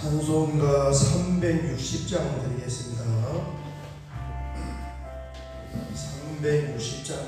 찬송가 360장 드리겠습니다. 360장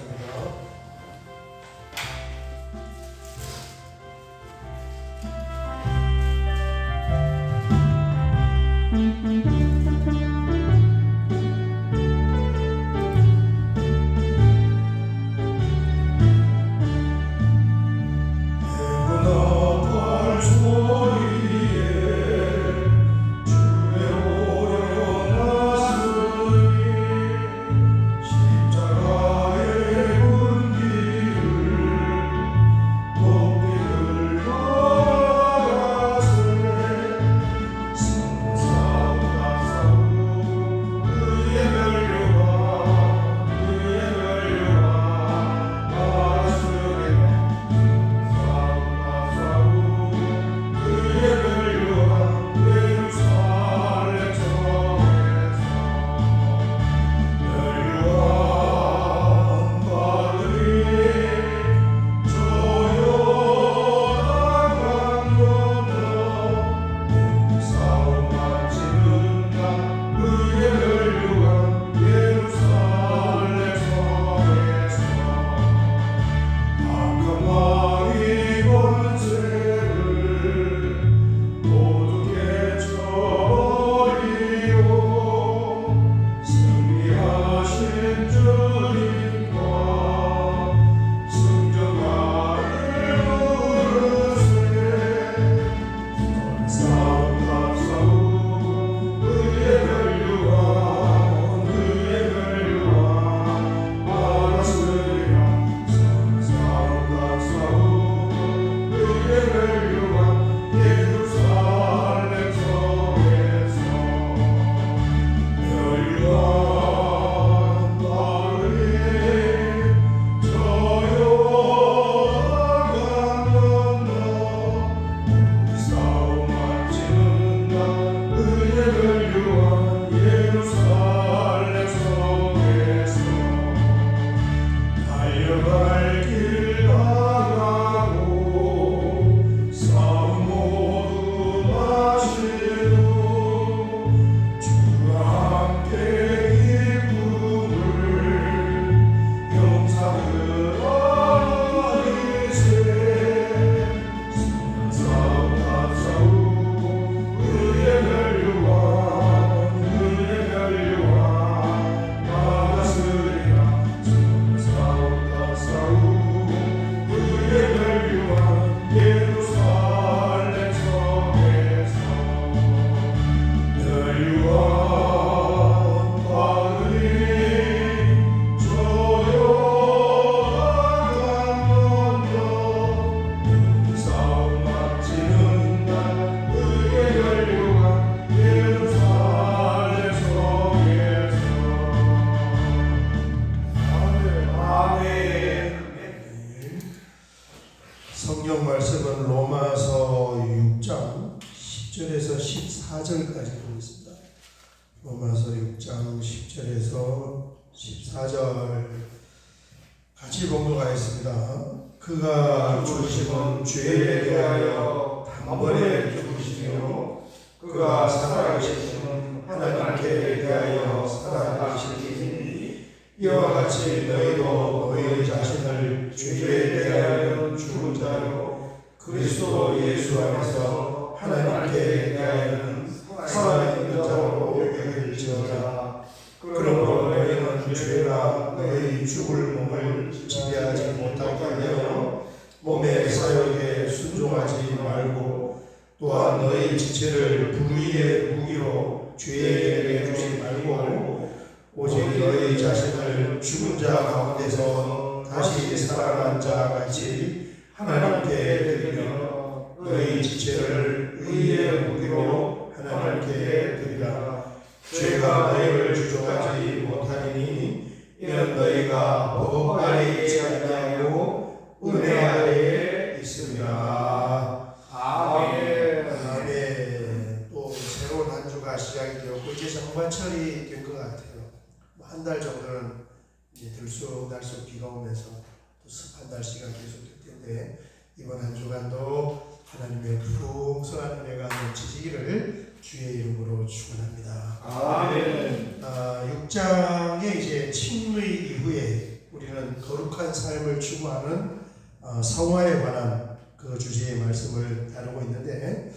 14절 같이 봉독하겠습니다. 그가 죽으심은 죄에 대하여 단번에 죽으시며 그가 살아계심은 하나님께 대하여 살아계시니 이와 같이 너희도 너희 자신을 죄에 대하여 죽은 자로 그리스도 예수 안에서 하나님께 대하여는 살아있는 자로 여길지어다 그러므로 죄가 너희 죽을 몸을 지배하지 못하게 하여 몸의 사역에 순종하지 말고 또한 너희 지체를 불의의 무기로 죄에게 내주지 말고 오직 너희 자신을 죽은 자 가운데서 다시 살아난 자 같이 하나님께 드리며 너희 지체를 의의 무기로 하나님께 드리라 죄가 너희를 주저하지 못하리니 이는 너희가 법 아래에 있지 아니하고 은혜 아래에 있습니다. 아멘. 아멘. 또 새로운 한 주가 시작이 되었고 이제 장마철이 된 것 같아요. 한 달 정도는 이제 들쑥날쑥 비가 오면서 또 습한 날씨가 계속될 텐데 이번 한 주간도 하나님의 풍성한 은혜가 넘치시기를 주의 이름으로 축원합니다. 아멘. 아, 6장의 이제 침의 이후에 우리는 거룩한 삶을 추구하는 어, 성화에 관한 그 주제의 말씀을 다루고 있는데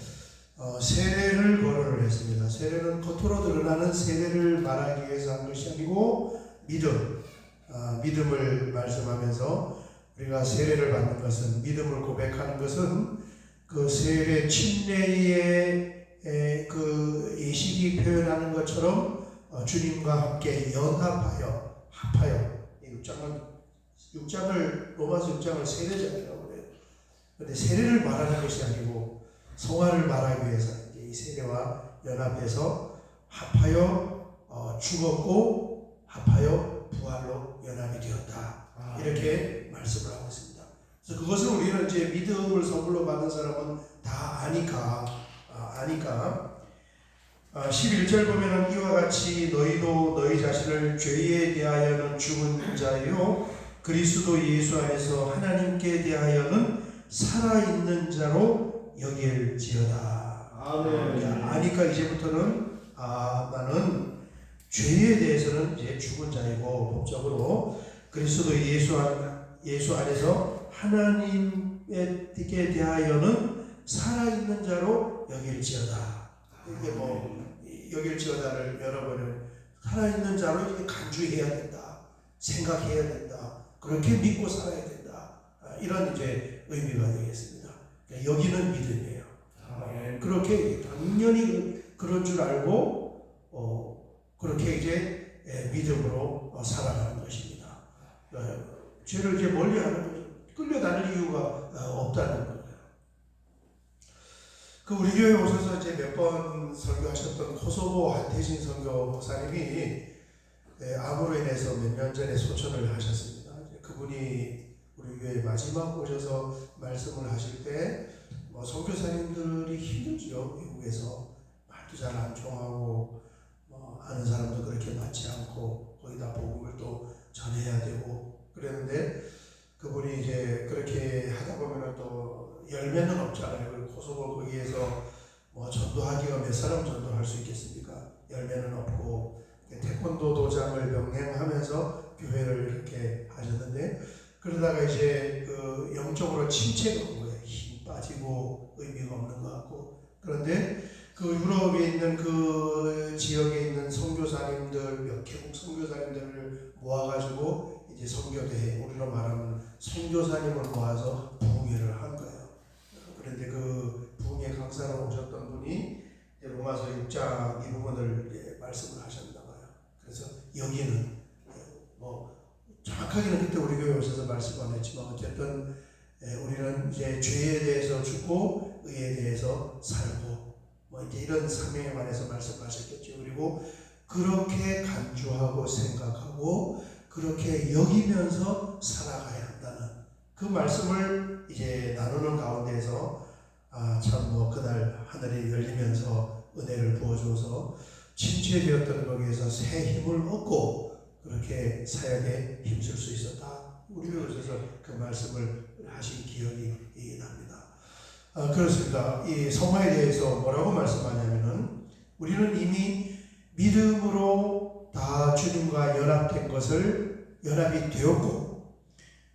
어, 세례를 거론을 했습니다. 세례는 겉으로 드러나는 세례를 말하기 위해서 한 것이 아니고 믿음, 아, 믿음을 말씀하면서 우리가 세례를 받는 것은 믿음을 고백하는 것은 그 세례 침례의 에, 그 예식이 표현하는 것처럼 어, 주님과 함께 연합하여 합하여 이 6장은 6장을 로마서 6장을 세례장이라고 그래요. 그런데 세례를 말하는 것이 아니고 성화를 말하기 위해서 이 세례와 연합해서 합하여 어, 죽었고 합하여 부활로 연합이 되었다. 이렇게 말씀을 하고 있습니다. 그래서 그것을 우리는 이제 믿음을 선물로 받는 사람은 다 아니까 아, 아니까 아, 11절 보면은 이와 같이 너희도 너희 자신을 죄에 대하여는 죽은 자요 그리스도 예수 안에서 하나님께 대하여는 살아있는 자로 여길지어다. 아멘. 아니까 이제부터는 아 나는 죄에 대해서는 이제 죽은 자이고 법적으로 그리스도 예수 안 예수 안에서 하나님께 대하여는 살아있는 자로 여길지어다. 이게 뭐 여길지어다를 여러분은 살아있는 자로 이렇게 간주해야 된다. 생각해야 된다. 그렇게 믿고 살아야 된다. 아, 이런 이제 의미가 되겠습니다. 그러니까 여기는 믿음이에요. 그렇게 당연히 그- 그런 줄 알고 어, 그렇게 이제 예, 믿음으로 어, 살아가는 것입니다. 어, 죄를 이제 멀리하는 거죠. 끌려다닐 이유가 어, 없다는 거예요. 그 우리 교회 오셔서 이제 몇 번 설교하셨던 코소보 한태진 선교 목사님이 예, 암으로 인해서 몇 년 전에 소천을 하셨습니다. 그분이 우리 교회 마지막 오셔서 말씀을 하실 때 뭐 선교사님들이 힘들지요 미국에서 말도 잘 안 통하고 뭐 아는 사람도 그렇게 많지 않고 거기다 복음을 또 전해야 되고 그랬는데 그분이 이제 그렇게 하다 보면은 또 열매는 없잖아요. 그 코소보 거기에서 뭐 전도하기가 몇 사람 전도할 수 있겠습니까? 열매는 없고 태권도 도장을 병행하면서 교회를 이렇게 하셨는데 그러다가 이제 그 영적으로 침체가 온 거예요. 힘 빠지고 의미가 없는 것 같고 그런데 그 유럽에 있는 그 지역에 있는 선교사님들 몇 개국 선교사님들을 모아가지고 이제 선교대 우리로 말하면 선교사님을 모아서 부흥회를 한 거예요. 그런데 그 부흥회 강사로 오셨던 분이 로마서 6장 이 부분을 말씀을 하셨나 봐요. 그래서 여기는 뭐 정확하게는 그때 우리 교회 오셔서 말씀 안 했지만 어쨌든 예, 우리는 이제 죄에 대해서 죽고 의에 대해서 살고 뭐 이제 이런 사명에 관해서 말씀하셨겠죠. 그리고 그렇게 간주하고 생각하고 그렇게 여기면서 살아가야 한다는 그 말씀을 이제 나누는 가운데서 아 참뭐 그날 하늘이 열리면서 은혜를 부어줘서 침체되었던 거기에서 새 힘을 얻고 그렇게 사역에 힘쓸 수 있었다. 우리 교회에서 그 말씀을 하신 기억이 이 납니다. 아, 그렇습니다. 이 성화에 대해서 뭐라고 말씀하냐면은 우리는 이미 믿음으로 다 주님과 연합된 것을 연합이 되었고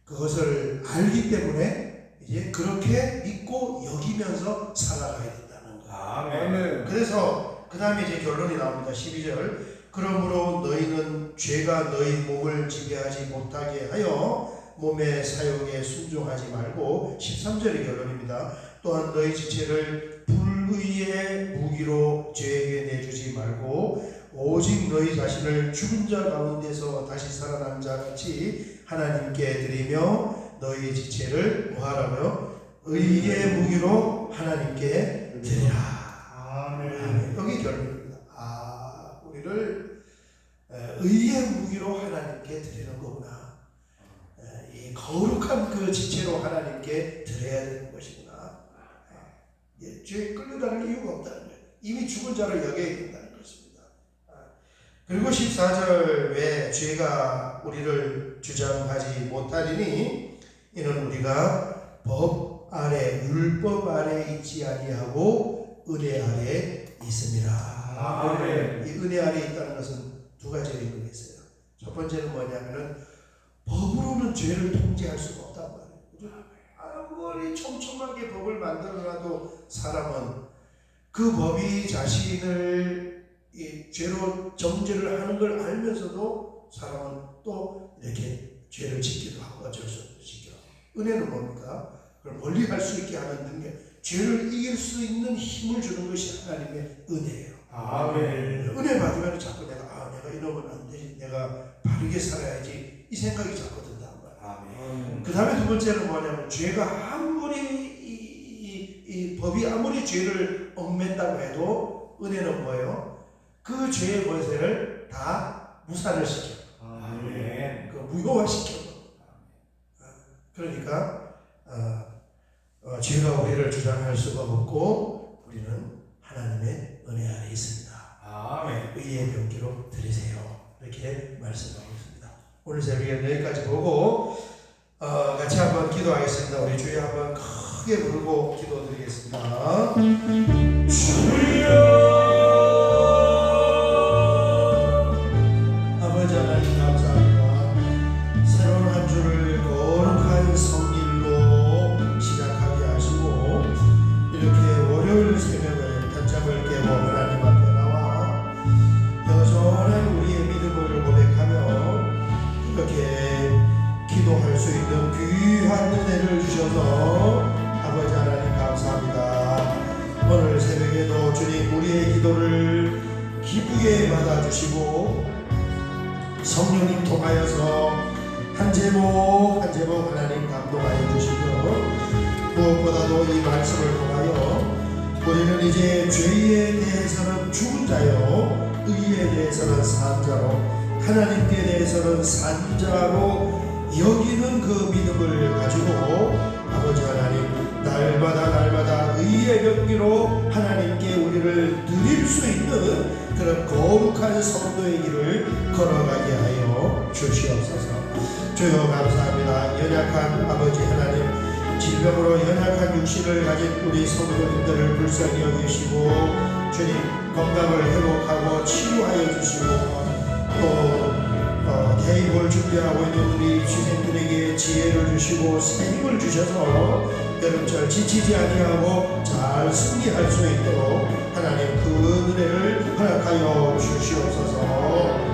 그것을 알기 때문에 이제 그 렇게 믿고 여기면서 살아가야 된다는 거예요. 아멘. 그래서 그 다음에 이제 결론이 나옵니다. 12절. 그러므로 너희는 죄가 너희 몸을 지배하지 못하게 하여 몸의 사욕에 순종하지 말고 13절의 결론입니다. 또한 너희 지체를 불의의 무기로 죄에게 내주지 말고 오직 너희 자신을 죽은 자 가운데서 다시 살아난 자 같이 하나님께 드리며 너희 지체를 뭐하라고요? 의의 무기로 하나님께 드리라. 아멘. 여기 결론입니다. 아, 우리를 에, 의의 무기로 하나님께 드리는 거구나. 에, 이 거룩한 그 지체로 하나님께 드려야 되는 것이구나. 아, 예, 죄에 끌려다닐 이유가 없다는 거예요. 이미 죽은 자를 여겨야 된다는 것입니다. 아, 그리고 14절 왜 죄가 우리를 주장하지 못하리니 이는 우리가 법 아래 율법 아래 있지 아니하고 은혜 아래 있습니다. 아멘. 이 은혜 아래 있다는 것은 두 가지가 있는 게 있어요. 첫 번째는 뭐냐면은 법으로는 죄를 통제할 수가 없단 말이에요. 아무리 촘촘하게 법을 만들어놔도 사람은 그 법이 자신을 이 죄로 정죄를 하는 걸 알면서도 사람은 또 이렇게 죄를 짓기도 하고 어쩔 수 없이 짓기도 하고 은혜는 뭡니까? 그걸 멀리 할수 있게 하는 능력 죄를 이길 수 있는 힘을 주는 것이 하나님의 은혜예요. 아멘. 은혜 받으면 자꾸 내가 아 내가 이러면 안 되지 내가 바르게 살아야지 이 생각이 자꾸 든단 말이야. 아멘. 그 다음에 두 번째는 뭐냐면 죄가 아무리 이, 이, 이 법이 아무리 죄를 얽맨다고 해도 은혜는 뭐예요? 그 죄의 권세를 다 무산을 시켜. 아멘. 그 무효화시켜. 그러니까 어, 어, 죄가 우리를 주장할 수가 없고 우리는 하나님의 은혜 아래 있습니다. 아멘. 의의 병기로 드리세요. 이렇게 말씀하고 있습니다. 오늘 새벽에 여기까지 보고 어, 같이 한번 기도하겠습니다. 우리 주여 한번 크게 부르고 기도드리겠습니다. 성령님 통하여서 한 제목 한 제목 하나님 감동하여 주시고 무엇보다도 이 말씀을 통하여 우리는 이제 죄에 대해서는 죽은 자요 의에 대해서는 산 자로 하나님께 대해서는 산 자로 여기는 그 믿음을 가지고 아버지 하나님 날마다 날마다 의의 경기로 하나님께 우리를 수 있는 그런 거룩한 성도의 길을 걸어가게 하여 주시옵소서. 주여 감사합니다. 연약한 아버지 하나님 질병으로 연약한 육신을 가진 우리 성도님들을 불쌍히 여기시고 주님 건강을 회복하고 치유하여 주시고 또 어, 대입을 준비하고 있는 우리 주생들에게 지혜를 주시고 새 힘을 주셔서 여름철 지치지 아니하고 잘 승리할 수 있도록 하나님 그 은혜를 허락하여 주시옵소서